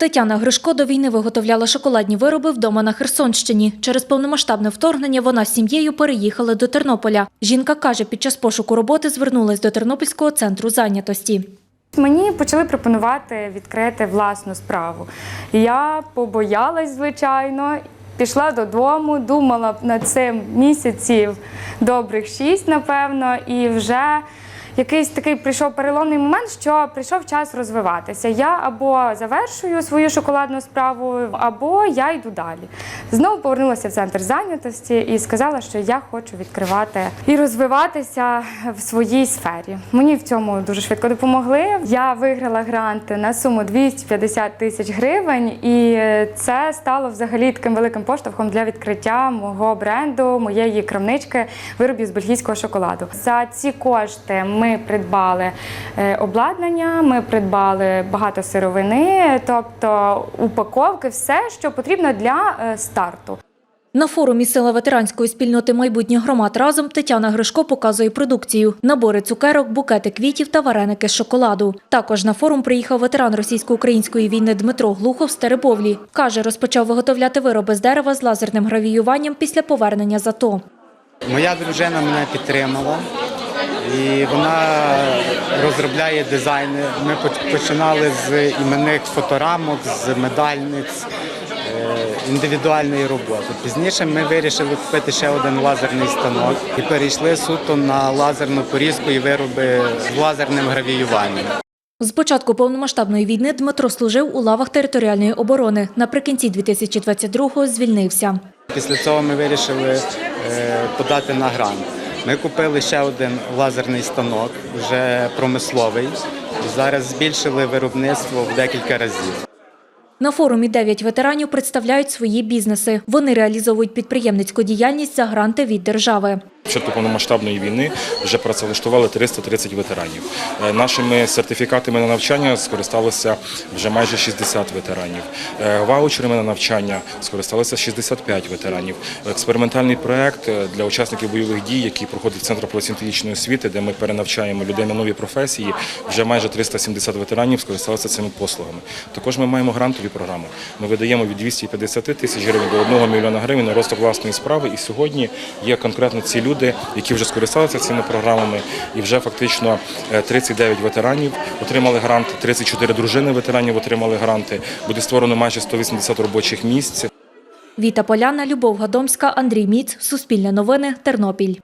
Тетяна Гришко до війни виготовляла шоколадні вироби вдома на Херсонщині. Через повномасштабне вторгнення вона з сім'єю переїхала до Тернополя. Жінка каже, під час пошуку роботи звернулась до Тернопільського центру зайнятості. Мені почали пропонувати відкрити власну справу. Я побоялась, звичайно, пішла додому, думала над цим місяців добрих шість, напевно, і вже якийсь такий прийшов переломний момент, що прийшов час розвиватися. Я або завершую свою шоколадну справу, або я йду далі. Знову повернулася в центр зайнятості і сказала, що я хочу відкривати і розвиватися в своїй сфері. Мені в цьому дуже швидко допомогли. Я виграла грант на суму 250 тисяч гривень, і це стало взагалі таким великим поштовхом для відкриття мого бренду, моєї крамнички виробів з бельгійського шоколаду. За ці кошти ми придбали е, обладнання, ми придбали багато сировини, тобто упаковки, все, що потрібно для е, старту. На форумі села ветеранської спільноти майбутніх громад разом Тетяна Гришко показує продукцію: набори цукерок, букети квітів та вареники з шоколаду. Також на форум приїхав ветеран російсько-української війни Дмитро Глухов з Теребовлі. Каже, розпочав виготовляти вироби з дерева з лазерним гравіюванням після повернення з АТО. Моя дружина мене підтримала і вона розробляє дизайни. Ми починали з іменних фоторамок, з медальниць, е, індивідуальної роботи. Пізніше ми вирішили купити ще один лазерний станок і перейшли суто на лазерну порізку і вироби з лазерним гравіюванням. З початку повномасштабної війни Дмитро служив у лавах територіальної оборони. Наприкінці 2022-го звільнився. Після цього ми вирішили е, подати на грант. Ми купили ще один лазерний станок, вже промисловий. Зараз збільшили виробництво в декілька разів. На форумі дев'ять ветеранів представляють свої бізнеси. Вони реалізовують підприємницьку діяльність за гранти від держави. Початку повномасштабної війни вже працевлаштували 330 ветеранів. Е, Нашими сертифікатами на навчання скористалося вже майже 60 ветеранів. Е, Ваучерами на навчання скористалися 65 ветеранів. Експериментальний проект е, для учасників бойових дій, який проходить в Центр професійно-технічної освіти, де ми перенавчаємо людей на нові професії. Вже майже 370 ветеранів скористалися цими послугами. Також ми маємо грантові програми. Ми видаємо від 250 тисяч гривень до 1 мільйона гривень на розвиток власної справи. І сьогодні є конкретно ці люди, які вже скористалися цими програмами, і вже фактично е, 39 ветеранів отримали грант, 34 дружини ветеранів отримали гранти. Буде створено майже 180 робочих місць. Віта Поляна, Любов Гадомська, Андрій Міц, Суспільне новини, Тернопіль.